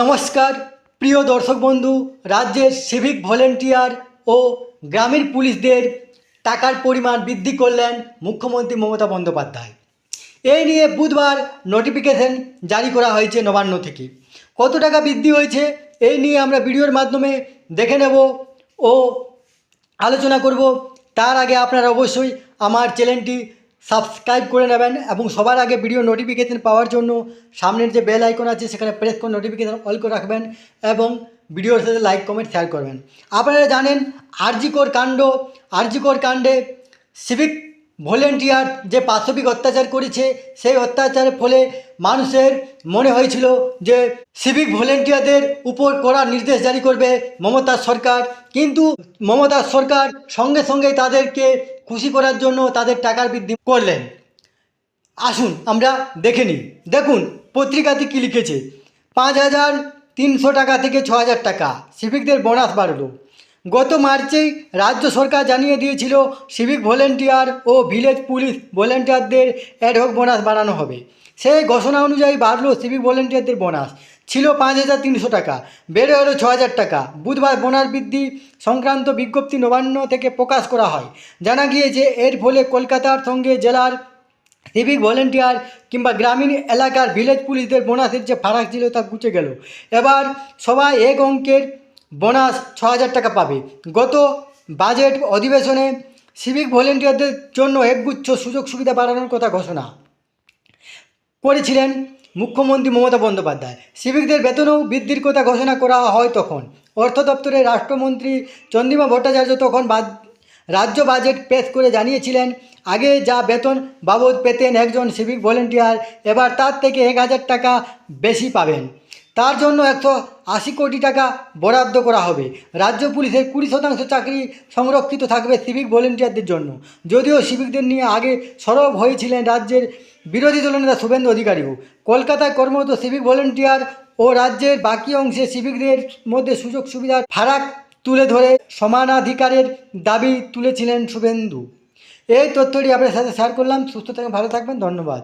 নমস্কার, প্রিয় দর্শক বন্ধু, রাজ্যের সিভিক ভলেন্টিয়ার ও গ্রামের পুলিশদের টাকার পরিমাণ বৃদ্ধি করলেন মুখ্যমন্ত্রী মমতা বন্দ্যোপাধ্যায়। এই নিয়ে বুধবার নোটিফিকেশন জারি করা হয়েছে নবান্ন থেকে। কত টাকা বৃদ্ধি হয়েছে, এই নিয়ে আমরা ভিডিওর মাধ্যমে দেখে নেব ও আলোচনা করব। তার আগে আপনারা অবশ্যই আমার চ্যানেলটি সাবস্ক্রাইব করে নেবেন এবং সবার আগে ভিডিও নোটিফিকেশন পাওয়ার জন্য সামনের যে বেল আইকন আছে সেখানে প্রেস করে নোটিফিকেশন অল করে রাখবেন এবং ভিডিওর সাথে লাইক কমেন্ট শেয়ার করবেন। আপনারা জানেন আরজিকর কাণ্ড, আরজিকর কাণ্ডে সিভিক ভলেন্টিয়ার যে পাশবিক অত্যাচার করেছে, সেই অত্যাচারের ফলে মানুষের মনে হয়েছিল যে সিভিক ভলেন্টিয়ারদের উপর কড়া নির্দেশ জারি করবে মমতা সরকার। কিন্তু মমতা সরকার সঙ্গে সঙ্গে তাদেরকে খুশি করার জন্য তাদের টাকার বৃদ্ধি করলেন। আসুন, আমরা দেখে নিই। দেখুন পত্রিকাতে কী লিখেছে? পাঁচ হাজার তিনশো টাকা থেকে ছ হাজার টাকা। সিভিকদের বোনাস বাড়ল। গত মার্চেই রাজ্য সরকার জানিয়ে দিয়েছিল, সিভিক ভলেন্টিয়ার ও ভিলেজ পুলিশ ভলেন্টিয়ারদের অ্যাডহক বোনাস বাড়ানো হবে। সেই ঘোষণা অনুযায়ী বাড়লো সিভিক ভলেন্টিয়ারদের বোনাস। ছিল পাঁচ হাজার তিনশো টাকা বেড়ে হলো ছ হাজার টাকা। বুধবার বোনাস বৃদ্ধি সংক্রান্ত বিজ্ঞপ্তি নবান্ন থেকে প্রকাশ করা হয়। জানা গিয়েছে, এর ফলে কলকাতার সঙ্গে জেলার সিভিক ভলেন্টিয়ার কিংবা গ্রামীণ এলাকার ভিলেজ পুলিশদের বোনাসের যে ফারাক ছিল তা গুচে গেল। এবার সবাই এক অঙ্কের বোনাস ছ হাজার টাকা পাবে। গত বাজেট অধিবেশনে সিভিক ভলেন্টিয়ারদের জন্য একগুচ্ছ সুযোগ সুবিধা বাড়ানোর কথা ঘোষণা করেছিলেন মুখ্যমন্ত্রী মমতা বন্দ্যোপাধ্যায়। সিভিকদের বেতনও বৃদ্ধির কথা ঘোষণা করা হয় তখন। অর্থ দপ্তরের রাষ্ট্রমন্ত্রী চন্দ্রিমা ভট্টাচার্য তখন বাদ রাজ্য বাজেট পেশ করে জানিয়েছিলেন, আগে যা বেতন বাবদ পেতেন একজন সিভিক ভলেন্টিয়ার, এবার তার থেকে এক হাজার টাকা বেশি পাবেন। তার জন্য একশো আশি কোটি টাকা বরাদ্দ করা হবে। রাজ্য পুলিশের কুড়ি শতাংশ চাকরি সংরক্ষিত থাকবে সিভিক ভলেন্টিয়ারদের জন্য। যদিও সিভিকদের নিয়ে আগে সরব হয়েছিলেন রাজ্যের বিরোধী দলনেতা শুভেন্দু অধিকারীও কলকাতায় কর্মরত সিভিক ভলেন্টিয়ার ও রাজ্যের বাকি অংশে সিভিকদের মধ্যে সুযোগ সুবিধার ফারাক তুলে ধরে সমানাধিকারের দাবি তুলেছিলেন শুভেন্দু। এই তথ্যটি আপনার সাথে শেয়ার করলাম। সুস্থ থাকবেন, ভালো থাকবেন, ধন্যবাদ।